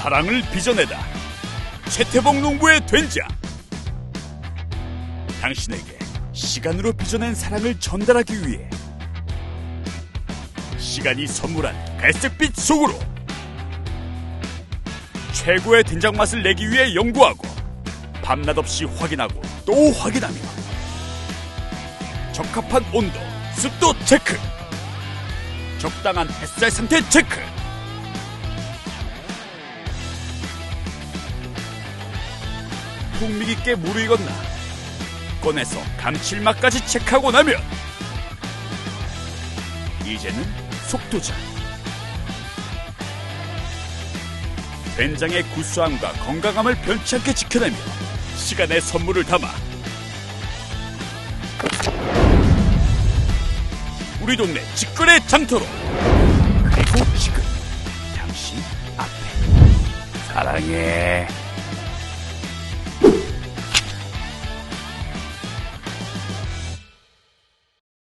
사랑을 빚어내다. 최태봉 농부의 된장. 당신에게 시간으로 빚어낸 사랑을 전달하기 위해 시간이 선물한 갈색빛 속으로 최고의 된장 맛을 내기 위해 연구하고 밤낮 없이 확인하고 또 확인하며 적합한 온도, 습도 체크 적당한 햇살 상태 체크 풍미 깊게 무르익었나? 꺼내서 감칠맛까지 체크하고 나면 이제는 속도전 된장의 구수함과 건강함을 변치 않게 지켜내며 시간의 선물을 담아 우리 동네 직거래 장터로. 그리고 지금 당신 앞에. 사랑해